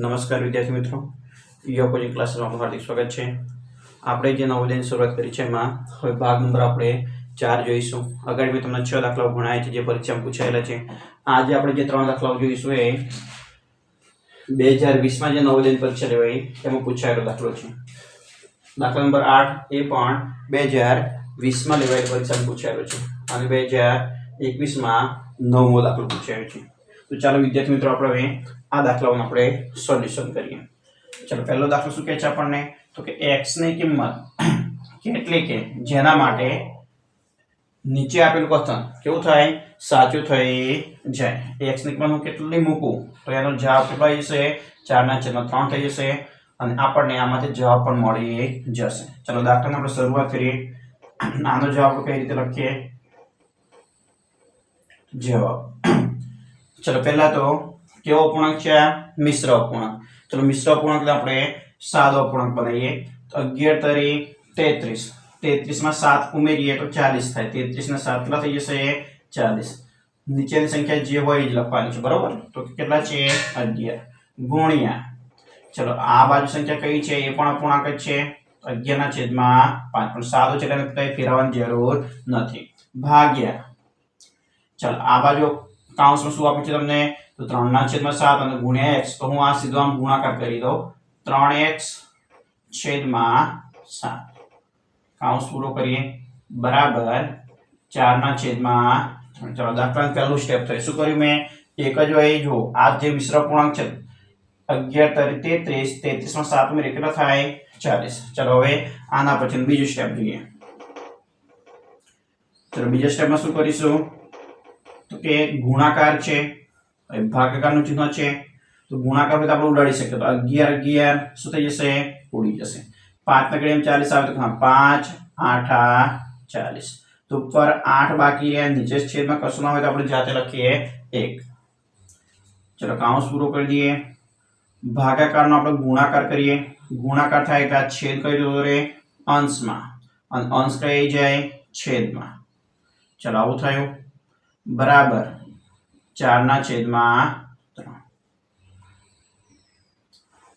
નમસ્કાર વિદ્યાર્થી મિત્રો. યોગ કોચિંગ ક્લાસમાં આપનું હાર્દિક સ્વાગત છે. આપણે જે નવોદયની શરૂઆત કરી છે એમાં હવે ભાગ નંબર આપણે ચાર જોઈશું. આગળ મેં તમને છ દાખલાઓ ભણાય છે, જે પરીક્ષામાં પૂછાયેલા છે. આજે આપણે જે ત્રણ દાખલાઓ જોઈશું એ બે હજાર વીસમાં જે નવોદયની પરીક્ષા લેવાય એમાં પૂછાયેલો દાખલો છે. દાખલા નંબર આઠ એ પણ બે હજાર વીસમાં લેવાયેલી પરીક્ષામાં પૂછાયેલો છે. અને બે હજાર એકવીસમાં નવમો દાખલો પૂછાયો છે. તો ચાલો વિદ્યાર્થી મિત્રો, આપણે આ દાખલાઓનું આપણે સોલ્યુશન કરીએ. ચાલો, પહેલો દાખલો શું કહે છે આપણને? તો કે x ની કિંમત કેટલી કે જેના માટે નીચે આપેલું કથન કેવું થાય? સાચું થઈ જાય. x ની કિંમત હું કેટલી મૂકું? તો એનો જવાબ કેટલો જશે? ચારના છેદમાં ત્રણ થઈ જશે અને આપણને આમાંથી જવાબ પણ મળી જશે. ચલો, દાખલાની આપણે શરૂઆત કરીએ. આનો જવાબ કઈ રીતે લખીએ? જવાબ. ચલો, પહેલા તો કેવો અપૂર્ણાંક છે? આ મિશ્ર અપૂર્ણાંક. ચલો, મિશ્ર અપૂર્ણાંક આપણે સાદો અપૂર્ણાંક બનાવીએ. અગિયાર તરી તેત્રીસ. તેત્રીસમાં સાત ઉમેરીએ તો ચાલીસ થાય. તેત્રીસ ને સાત કેટલા થઈ જશે? ચાલીસ. નીચેની સંખ્યા જે હોય એ જ લખવાની છે, બરોબર? તો કેટલા છે? અગિયાર. ગુણ્યા. ચલો, આ બાજુ સંખ્યા કઈ છે? એ પણ અપૂર્ણાંક જ છે. અગિયારના છેદમાં પાંચ. પણ સાદો છે એટલે કંઈ ફેરવવાની જરૂર નથી. ભાગ્યા. ચાલો, આ બાજુ કાઉન્સમાં શું આપ્યું છે તમને? તો ત્રણના છેદમાં સાત અને ગુણ્યા એક્સ. તો હું આ સીધો આમ ગુણાકાર કરી દઉં. ત્રણ એક્સ છેદમાં સાત. કાઉન્સ પૂરો કરીએ. બરાબર. ચારના છેદમાં. ચાલો, દાખલાનું પહેલું સ્ટેપ થાય. શું કર્યું મેં? એક જ હોય જો આ જે મિશ્ર પૂર્ણાંક છે, અગિયાર તરી તેત્રીસ. તેત્રીસમાં સાત મેં કેટલા થાય? ચાલીસ. ચાલો, હવે આના પછી બીજું સ્ટેપ જોઈએ. ચાલો, બીજા સ્ટેપમાં શું કરીશું? તો કે ગુણાકાર છે હવે ભાગાકારનું ચિહ્ન છે તો ગુણાકાર હોય તો આપણે ઉડાડી શકીએ તો અગિયાર અગિયાર શું થઈ જશે ઉડી જશે પાંચ ના એમ ચાલીસ આવે તો હા પાંચ આઠ આ ચાલીસ તો ઉપર આઠ બાકી રહ્યા નીચે છેદમાં કશું ના હોય તો આપણે જાતે લખીએ એક ચલો કાઉન્સ પૂરો કરી દઈએ ભાગાકારનો આપણે ગુણાકાર કરીએ ગુણાકાર થાય એટલે આ છેદ કઈ જતો રહે અંશમાં અને અંશ કઈ જાય છેદમાં ચલો આવું થયું બરાબર. ચારના છેદમાં ત્રણ.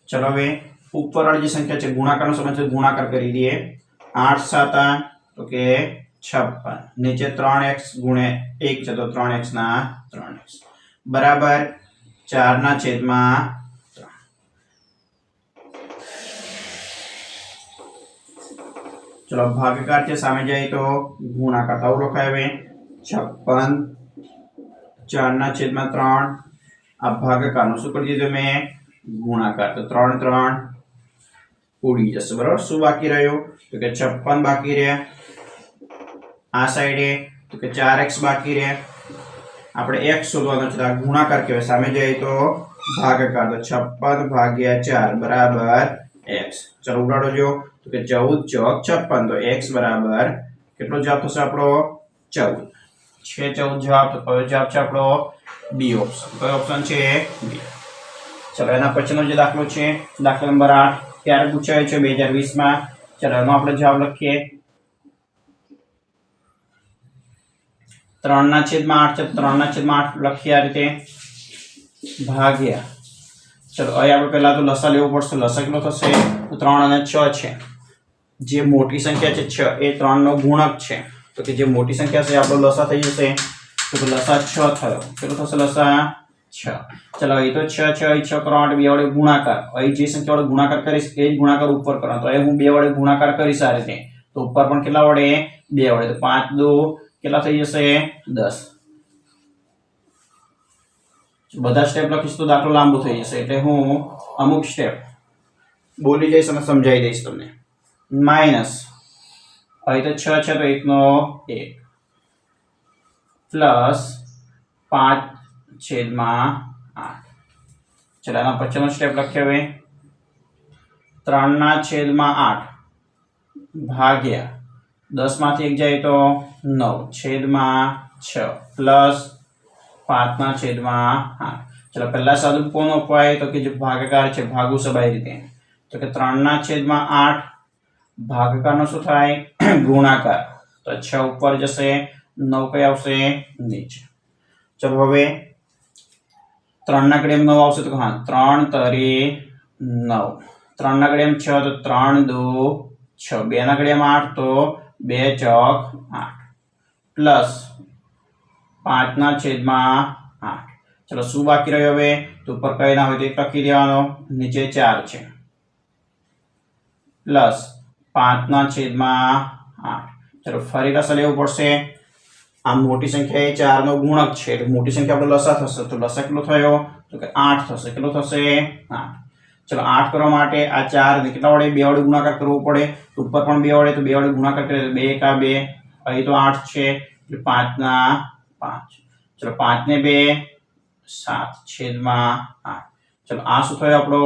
ચલો હવે ઉપરવાળી જે સંખ્યા છે, ગુણાકારનો સમય છે, ગુણાકાર કરી દઈએ. આઠ, સાત તો કે છપ્પન. નીચે ત્રણ એક્સ ગુણે એક છે, તો ત્રણ એક્સ ના ત્રણ એક્સ. બરાબર. ચારના છેદમાં ચલો, ભાગાકાર છે, સામે જાય તો ગુણાકાર. આવું લખાય હવે છપ્પન ચારના છેદમાં ત્રણ. આ ભાગાકારનું શું કરી દીધું મેં ગુણાકાર. તો ત્રણ ત્રણ ઉડી જશે. બરાબર? શું બાકી રહ્યું? તો કે છપ્પન બાકી રહે આ સાઈડે તો કે ચાર એક્સ બાકી રહે આપણે એક્સ શોધવાનો છે. ગુણાકાર કહેવાય. સામે જઈએ તો ભાગાકાર. તો છપ્પન ભાગ્યા ચાર બરાબર એક્સ. ચલો ઉડાડો જો. તો કે ચૌદ ચોક છપ્પન. તો એક્સ બરાબર કેટલો જવાબ થશે આપણો? ચૌદ. છે ચૌદ જવાબ તો કયો જવાબ છે આપણો બી ઓપ્શન કયો ઓપ્શન છે બી ચલો, એના પછીનો જે દાખલો છે, દાખલો નંબર આઠ, ત્યારે પૂછાયો છે બે હજાર વીસમાં ચલો એનો આપણે જવાબ લખીએ. ત્રણના છેદમાં આઠ છે ત્રણના છેદમાં આઠ લખીએ આ રીતે. ભાગ્યા. ચલો, અહીં આપણે પહેલા તો લસા લેવું પડશે, લસા કેટલો થશે? તો ત્રણ અને છ છે. જે મોટી સંખ્યા છે છ, એ ત્રણનો ગુણક છે. તો કે જે મોટી સંખ્યા છે આપણો લસા થઈ જશે તો કે લસા છ થયો કેટલો થશે લસા છ ચલો અહીં તો છ છ અહીં છ કરો આઠ બે વડે ગુણાકાર અહીં જે સંખ્યા વડે ગુણાકાર કરીશ એ જ ગુણાકાર ઉપર કરો તો અહીં હું બે વડે ગુણાકાર કરીશ આ રીતે તો ઉપર પણ કેટલા વડે બે વડે તો પાંચ દો કેટલા થઈ જશે દસ બધા સ્ટેપ લખીશ તો દાખલો લાંબો થઈ જશે એટલે હું અમુક સ્ટેપ બોલી જઈશ અને સમજાવી દઈશ તમને માઇનસ અહીં તો છ છે તો એકનો એક પ્લસ પાંચ છેદમાં આઠ ચલો એના પછીનો સ્ટેપ લખીએ હવે ત્રણના છેદમાં આઠ ભાગ્યા દસમાંથી એક જાય તો નવ છેદમાં છ પ્લસ પાંચના છેદમાં આઠ ચલો પહેલા સાદું કોનો અપાય તો કે જે ભાગાકાર છે ભાગુ સબાઈ રીતે તો કે ત્રણના છેદમાં આઠ ભાગાકારનો શું થાય ગુણાકાર. તો છ ઉપર જશે, નવ કઈ આવશે? નીચે. ચલો હવે ત્રણના એમ નવ આવશે તો હા, ત્રણ તરી નવ. ત્રણના એમ છ તો ત્રણ દો છ. બેના ઘડિયામાં આઠ તો બે ચોક આઠ. પ્લસ પાંચના છેદમાં આઠ. ચલો શું બાકી રહ્યો હવે? તો ઉપર કઈ ના હોય તો એક લખી દેવાનો. નીચે ચાર છે. પ્લસ પાંચના છેદમાં આઠ ચલો ફરી લસા લેવું પડશે આ મોટી સંખ્યા એ ચારનો ગુણક છે એટલે મોટી સંખ્યા આપણે લસા થશે તો લસા કેટલો થયો તો કે આઠ થશે કેટલો થશે આઠ ચલો આઠ કરવા માટે આ ચાર ને કેટલા વડે બે વડે ગુણાકાર કરવો પડે તો ઉપર પણ બે વડે તો બે વડે ગુણાકાર કરીએ તો બે એકા બે અહીં તો આઠ છે એટલે પાંચના પાંચ ચલો પાંચ ને બે સાત છેદમાં આઠ ચલો આ શું થયો આપણો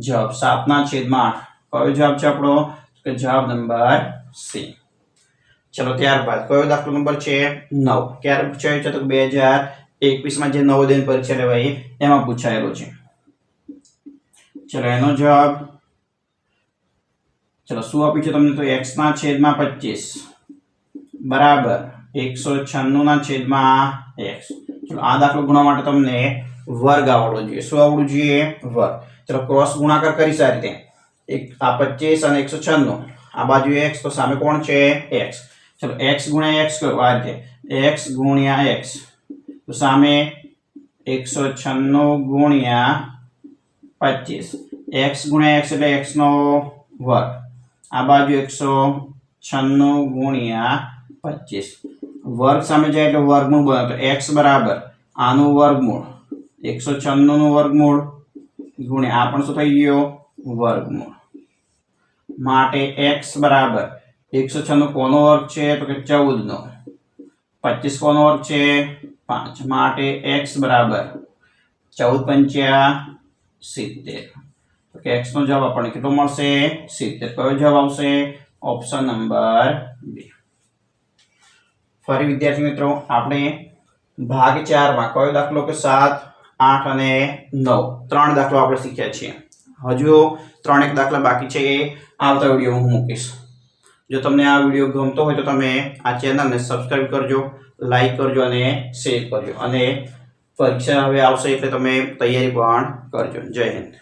જવાબ સાતના છેદમાં આઠ કયો જવાબ છે આપણો તો કે જવાબ નંબર સી ચલો ત્યારબાદ કયો દાખલો નંબર છે? નવ. ક્યારે પૂછાયો છે? તો બે હજાર એકવીસમાં જે નવોદય પરીક્ષા લેવાઈ એમાં પૂછાયેલો છે. ચલો એનો જવાબ. ચલો શું આપ્યું છે તમને? તો x ના છેદમાં પચીસ. બરાબર. એકસો છન્નું ના છેદમાં x ચલો આ દાખલો ગુણવા માટે તમને વર્ગ આવડવો જોઈએ. શું આવડવું જોઈએ? વર્ગ. ચલો ક્રોસ ગુણાકાર કરી આ રીતે. એક આ પચીસ અને એકસો છન્નું. આ બાજુ x તો સામે કોણ છે? x. ચલો એક્સ ગુણ્યા એક્સ કયો? આ રીતે. એક્સ ગુણ્યા એક્સ તો સામે એકસો છન્નું ગુણ્યા પચીસ. એક્સ ગુણ્યા એક્સ એટલે એક્સનો વર્ગ. આ બાજુ એકસો છન્નું ગુણ્યા પચીસ. વર્ગ સામે જાય એટલે વર્ગમૂળ બને. તો એક્સ બરાબર આનું વર્ગમૂળ. એકસો છન્નુંનું વર્ગમૂળ ગુણ્યા આ પણ શું થઈ ગયો? વર્ગમૂળ. માટે એક્સ બરાબર એકસો છન્નું કોનો વર્ગ છે તો કે ચૌદ નો પચીસ કોનો વર્ગ છે? પાંચ. માટે એક્સ બરાબર ચૌદ પંચ્યા સિત્તેર. તો કે એક્સનો જવાબ આપણને કેટલો મળશે? સિત્તેર. કયો જવાબ આવશે? ઓપ્શન નંબર બે. ફરી વિદ્યાર્થી મિત્રો, આપણે ભાગ ચારમાં કયો દાખલો કે સાત, આઠ અને નવ? ત્રણ દાખલો આપણે શીખ્યા છીએ. હજુ ત્રણેક દાખલા બાકી છે. એ આવતા વીડિયો હું મૂકીશ. જો તમને આ વીડિયો ગમતો હોય તો તમે આ ચેનલને સબસ્ક્રાઇબ કરજો લાઈક કરજો અને શેર કરજો. અને પરીક્ષા હવે આવશે એટલે તમે તૈયારી પણ કરજો. જય હિન્દ.